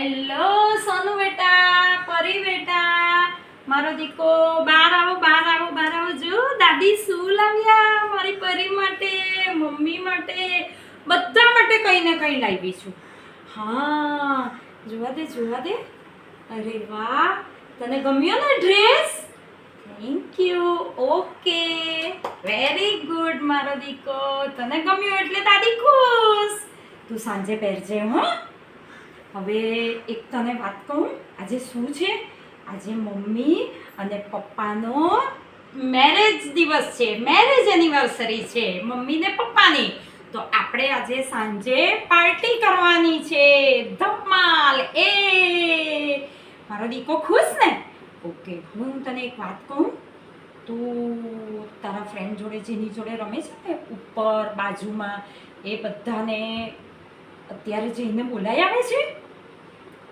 Hello સોનુ બેટા, પરી બેટા. મારો દીકો બહાર આવો બહાર આવો બહાર આવો. જો, દાદી શું લાવ્યા? મારી પરી માટે, મમ્મી માટે, બધા માટે કંઈ ને કંઈ લાવી છું. હા, જોવા દે જોવા દે. અરે વાહ, તને ગમ્યો ને dress thank you okay very good મારો દીકો. તને ગમ્યો એટલે દાદી ખુશ. તું સાંજે પહેરજે, હો. હવે એક તને વાત કહું, આજે શું છે? આજે મમ્મી અને પપ્પાનો મેરેજ દિવસ છે મેરેજ એનિવર્સરી છે, મમ્મી ને પપ્પાની. તો આપણે આજે સાંજે પાર્ટી કરવાની છે, ધમાલ, એ! મારો દીકો ખુશ ને? ઓકે, હું તને એક વાત કહું. તું તારા ફ્રેન્ડ જોડે, જેની જોડે રમે છે ને, ઉપર, બાજુમાં, એ બધાને અત્યારે જઈને બોલાઈ આવે છે?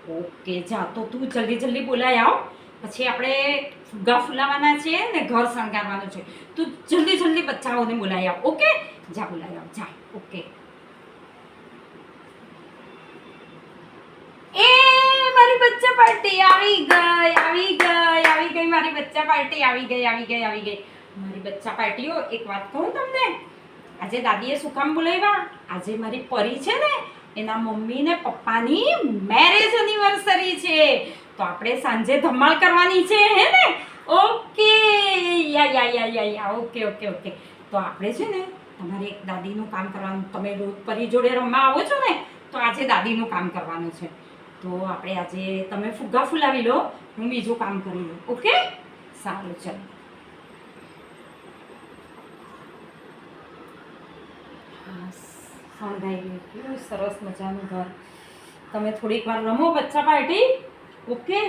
ઓકે, જા, તો તું જલ્દી જલ્દી બોલાય આવ. પછી આપણે ફુગ્ગા ફુલાવાના છે ને ઘર શણગારવાનું છે. તું જલ્દી જલ્દી બચ્ચાઓને બોલાય આવ, ઓકે? જા, બોલાય આવ, જા, ઓકે. એ, મારી બચ્ચા પાર્ટી આવી ગઈ આવી ગઈ આવી ગઈ મારી બચ્ચા પાર્ટી, આવી ગઈ આવી ગઈ આવી ગઈ. મારી બચ્ચા પાર્ટીઓ, એક વાત કહું તમને? આજે દાદીએ શું કામ બોલાવ્યા? આજે મારી પરી છે ને એના મમ્મી ને પપ્પાની મેરેજ એનિવર્સરી છે. તો આપણે સાંજે ધમાલ કરવાની છે હે ને? Okay. Yeah yeah yeah yeah yeah. Okay okay okay. તો આપણે છે ને તમારે એક દાદીનું કામ કરવાનું. તમે રોજ પરી જોડે રમવા આવો છો ને તો આજે દાદીનું કામ કરવાનું છે. તો આપણે આજે તમે ફુગ્ગા ફુલાવી લો હું બીજું કામ કરી લઉં. ઓકે? સારું ચાલો. હા, શણગાઈ કેવું સરસ મજાનું ઘર. તમે થોડીક વાર રમો બચ્ચા પાર્ટી. ઓકે?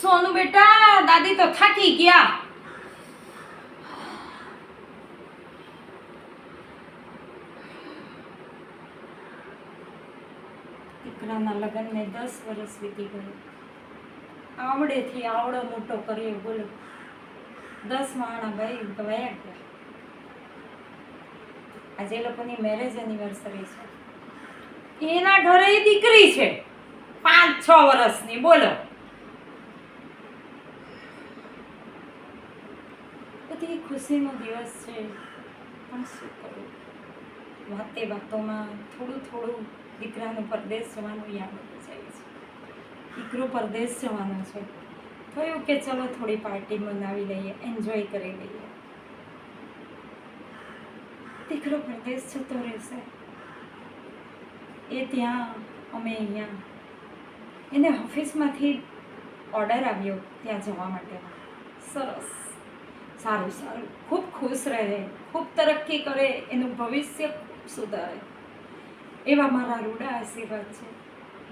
સોનું બેટા, દાદી તો થાકી ગયા. દીકરાના લગ્નને દસ વર્ષ વીતી ગયું. આવડેથી આવડો મોટો કર્યો, બોલો. દસ માણા ભાઈ ગયા આજે એ લોકોની મેરેજ એનિવર્સરી છે, એના ઘરે દીકરી છે. પાંચ, છ વર્ષની, બોલો. બધી ખુશીનો દિવસ છે. પણ શું કરું? વાતે વાતોમાં થોડું થોડું દીકરાનું પરદેશ જવાનું યાદ આવી જાય છે. દીકરો પરદેશ જવાનો છે. થયું કે ચલો થોડી પાર્ટી મનાવી લઈએ એન્જોય કરી લઈએ. દીકરો પરદેશ જતો રહેશે. એ ત્યાં અમે અહીંયા. એને ઓફિસમાંથી ઓર્ડર આવ્યો ત્યાં જવા માટે. સરસ. સારું સારું. ખૂબ ખુશ રહે. ખૂબ તરક્કી કરે. એનું ભવિષ્ય ખૂબ સુધારે. એવા મારા રૂડા આશીર્વાદ છે.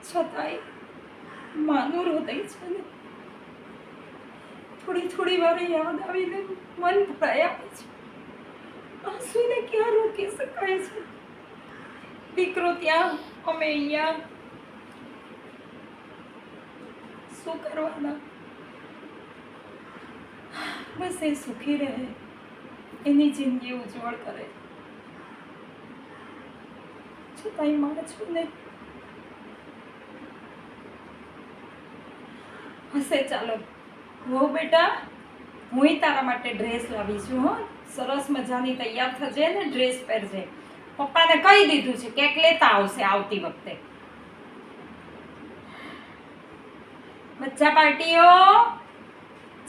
છતાંય માનું હૃદય છે ને. થોડી થોડી વાર યાદ આવીને મન ભરાય છે આંસુને ક્યાં રોકી શકાય છે? દીકરો ત્યાં, અમે અહીંયા. શું કરવાના? બસ એ સુખી રહે. એની જિંદગી ઉજ્જવળ કરે. છતાંયમાં છું ને, હશે ચાલો. હો બેટા. હુંય તારા માટે ડ્રેસ લાવી છું હો, સરસ મજાની તૈયાર થજે ને ડ્રેસ પહેરજે. પપ્પાને કહી દીધું છે, કેક લેતા આવશે આવતી વખતે. બચ્ચા પાર્ટીઓ,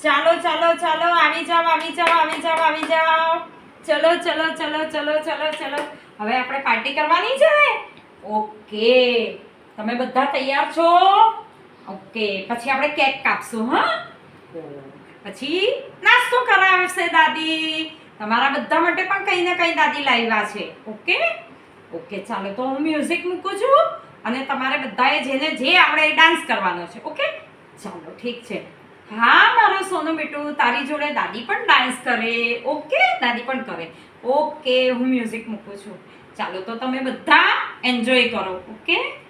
ચાલો ચાલો ચાલો, આવી જાઓ આવી જાઓ આવી જાઓ આવી જાઓ. ચલો ચલો ચલો ચલો ચલો ચલો. હવે આપણે પાર્ટી કરવાની છે. ઓકે. તમે બધા તૈયાર છો? ઓકે. પછી આપણે કેક કાપશું, હા? પછી નાસ્તો કરાવશે દાદી. તમારા બધા માટે પણ કંઈ ને કંઈ દાદી લાવ્યા છે. ઓકે? ઓકે, ચાલો તો હું મ્યુઝિક મૂકું છું અને તમારે બધાએ જેને જે આવડે એ ડાન્સ કરવાનો છે. ઓકે? ચાલો, ઠીક છે. હા, મારો સોનું બેટું, તારી જોડે દાદી પણ ડાન્સ કરે. ઓકે? દાદી પણ કરે. ઓકે, હું મ્યુઝિક મૂકું છું. ચાલો તો તમે બધા એન્જોય કરો. ઓકે?